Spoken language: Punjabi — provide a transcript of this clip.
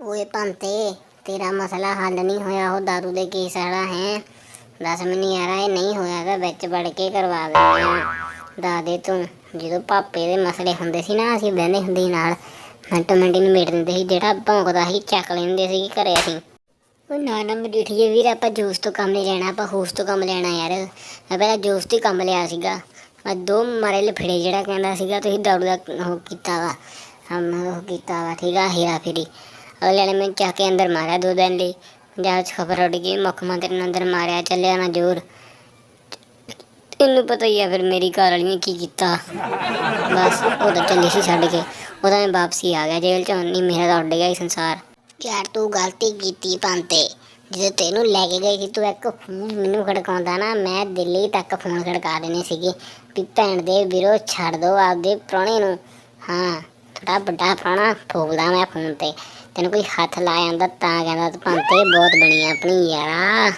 ਓਏ ਪੰਤੇ ਤੇਰਾ ਮਸਲਾ ਹੱਲ ਨਹੀਂ ਹੋਇਆ, ਉਹ ਦਾਰੂ ਦੇ ਕੇਸ ਵਾਲਾ ਹੈ। ਦੱਸ ਮੈਨੂੰ ਯਾਰਾ, ਇਹ ਨਹੀਂ ਹੋਇਆ ਵਿੱਚ ਵੜ ਕੇ ਕਰਵਾ ਦਿੰਦੇ ਆ। ਦੱਸ ਤੂੰ, ਜਦੋਂ ਪਾਪੇ ਦੇ ਮਸਲੇ ਹੁੰਦੇ ਸੀ ਨਾ, ਅਸੀਂ ਬਹਿੰਦੇ ਹੁੰਦੇ ਸੀ ਨਾਲ ਮਿੰਟੋ ਮਿੰਟ ਨੂੰ ਮੇਟ ਦਿੰਦੇ ਸੀ, ਜਿਹੜਾ ਭੌਂਕਦਾ ਸੀ, ਚੱਕ ਲੈਂਦੇ ਸੀ ਘਰੇ ਅਸੀਂ। ਉਹ ਨਾ ਨਾ ਮਡੀਠੀਏ ਵੀਰ, ਆਪਾਂ ਜੂਸ ਤੋਂ ਕੰਮ ਨਹੀਂ ਲੈਣਾ, ਆਪਾਂ ਹੋਸ ਤੋਂ ਕੰਮ ਲੈਣਾ ਯਾਰ। ਮੈਂ ਪਹਿਲਾਂ ਜੂਸ ਤੋਂ ਹੀ ਕੰਮ ਲਿਆ ਸੀਗਾ। ਮੈਂ ਦੋ ਮਾਰੇ ਲਫੜੇ ਜਿਹੜਾ ਕਹਿੰਦਾ ਸੀਗਾ, ਤੁਸੀਂ ਦਾਰੂ ਦਾ ਉਹ ਕੀਤਾ ਵਾ। ਹਮ, ਉਹ ਕੀਤਾ ਵਾ, ਠੀਕ ਆ ਹੀਰਾ ਫੇਰੀ ਅਗਲੇ ਨੇ ਮੈਨੂੰ ਚੱਕ ਕੇ ਅੰਦਰ ਮਾਰਿਆ ਦੋ ਦਿਨ ਲਈ। ਪੰਜਾਬ 'ਚ ਖਬਰ ਉੱਡ ਗਈ, ਮੁੱਖ ਮੰਤਰੀ ਨੇ ਅੰਦਰ ਮਾਰਿਆ, ਚੱਲਿਆ ਨਾ ਜ਼ੋਰ। ਤੈਨੂੰ ਪਤਾ ਹੀ ਆ ਫਿਰ ਮੇਰੀ ਘਰ ਵਾਲੀ ਨੇ ਕੀ ਕੀਤਾ। ਬਸ, ਉਹ ਤਾਂ ਚੱਲੀ ਸੀ ਛੱਡ ਕੇ। ਉਹਦਾ ਮੈਂ ਵਾਪਸੀ ਆ ਗਿਆ ਜੇਲ੍ਹ ਚ, ਨਹੀਂ ਮੇਰਾ ਤਾਂ ਉੱਡ ਗਿਆ ਹੀ ਸੰਸਾਰ। ਯਾਰ ਤੂੰ ਗਲਤੀ ਕੀਤੀ ਪੰਤੇ। ਜਦੋਂ ਤੈਨੂੰ ਲੈ ਕੇ ਗਈ ਸੀ, ਤੂੰ ਇੱਕ ਫੋਨ ਮੈਨੂੰ ਖੜਕਾਉਂਦਾ ਨਾ, ਮੈਂ ਦਿੱਲੀ ਤੱਕ ਫੋਨ ਖੜਕਾ ਦੇਣੇ ਸੀਗੇ ਵੀ ਭੈਣ ਦੇ ਵੀਰੋ, ਛੱਡ ਦੋ ਆਪਦੇ ਪ੍ਰਾਹੁਣੇ ਨੂੰ। ਹਾਂ। ਥੋੜਾ ਵੱਡਾ ਪ੍ਰਾਹੁਣਾ ਫੋਲਦਾ ਮੈਂ ਫੋਨ ਤੇ। ਤੈਨੂੰ ਕੋਈ ਹੱਥ ਲਾ ਜਾਂਦਾ ਤਾਂ ਕਹਿੰਦਾ ਤੂੰ ਪੰਤੇ ਬਹੁਤ ਬਣੀ ਆਪਣੀ ਯਾਰਾ